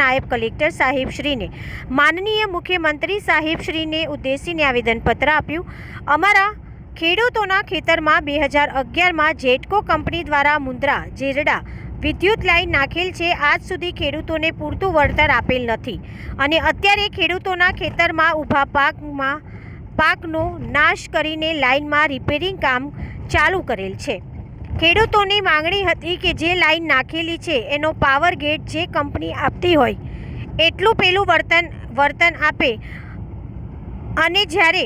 નાયબ કલેક્ટર સાહેબશ્રીને માનનીય મુખ્યમંત્રી સાહેબશ્રીને ઉદ્દેશીને આવેદનપત્ર આપ્યું. અમારા ખેડૂતોના ખેતરમાં બે હજાર અગિયારમાં જેટકો કંપની દ્વારા મુન્દ્રા જેરડા વિદ્યુત લાઇન નાખેલ છે, આજ સુધી ખેડૂતોને પૂરતું વળતર આપેલ નથી. અને અત્યારે ખેડૂતોના ખેતરમાં ઊભા પાકમાં પાકનો નાશ કરીને લાઇનમાં રિપેરિંગ કામ ચાલુ કરેલ છે. ખેડૂતોની માંગણી હતી કે જે લાઈન નાખેલી છે, એનો પાવર ગેટ જે કંપની આપતી હોય, એટલું પેલું વર્તન વર્તન આપે. અને જ્યારે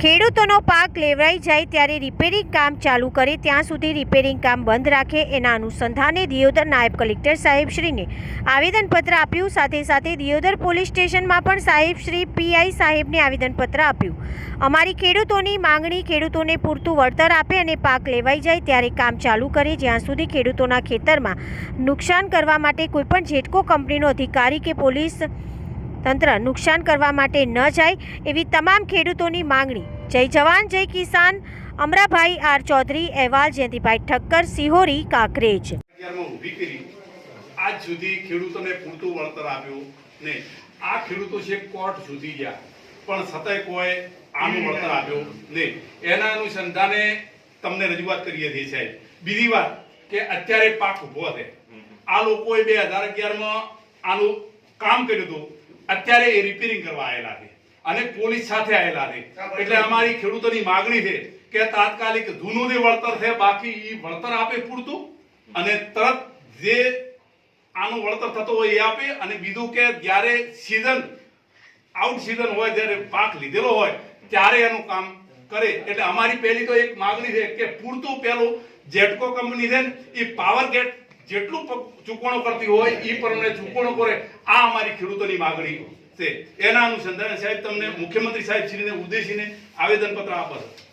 ખેડૂતોનો પાક લેવરાઈ જાય ત્યારે રિપેરિંગ કામ ચાલુ કરે, ત્યાં સુધી રિપેરિંગ કામ બંધ રાખે એના અનુસંધાને દિયોદર નાયબ કલેક્ટર સાહેબશ્રીને આવેદનપત્ર આપ્યું. સાથે સાથે દિયોદર પોલીસ સ્ટેશનમાં પણ સાહેબશ્રી પીઆઈ સાહેબને આવેદનપત્ર આપ્યું. અમારી ખેડૂતોની માંગણી ખેડૂતોને પૂરતું વળતર આપે અને પાક લેવાઈ જાય ત્યારે કામ ચાલુ કરે, જ્યાં સુધી ખેડૂતોના ખેતરમાં નુકસાન કરવા માટે કોઈપણ જેટકો કંપનીનો અધિકારી કે પોલીસ તંત્ર નુકસાન કરવા માટે ન જાય એવી તમામ ખેડૂતોની માંગણી. જય જવાન, જય કિસાન. અમરાભાઈ આર ચૌધરી, અહેવાલ, જયંતિભાઈ ઠક્કર, સિહોરી, કાંકરેજ. કરી આજ સુધી ખેડૂતોને પૂરતું વળતર આપ્યું ને આ ખેડૂતો છે કોર્ટ સુધી ગયા, પણ છતાંય કોઈ આનું વળતર આપ્યું નહીં. એના અનુસંધાને તમને રજૂઆત કરીએ છીએ સાહેબ. બીજી વાત કે અત્યારે પાક ઊભો છે આ લોકોએ બે હજાર અગિયારમાં આનું કામ કર્યું હતું. અત્યારે એ રિપેરિંગ કરવા આવેલા છે. અને પોલીસ સાથે આવેલા છે. એટલે અમારી ખેડૂતોની માગણી છે કે તાત્કાલિક જૂનું જે વળતર છે, બાકી એ વળતર આપે પૂરતું અને તરત જે આનું વળતર થતો હોય એ આપે અને બીજું કે જ્યારે સિઝન આઉટ સિઝન હોય, જ્યારે પાક લીધેલો હોય, ત્યારે એનું કામ કરે. એટલે અમારી પહેલી તો એક માગણી છે કે પૂરતું પેલું જેટકો કંપની છે ને એ પાવર ગેટ જેટલું ચૂકવણો કરતી હોય એ પ્રમાણે ચૂકવણો કરે, આ અમારી ખેડૂતોની માગણી છે. એના અનુસંધાને સાહેબ તમને મુખ્યમંત્રી સાહેબ શ્રીને ઉદ્દેશીને આવેદનપત્ર આપો છો.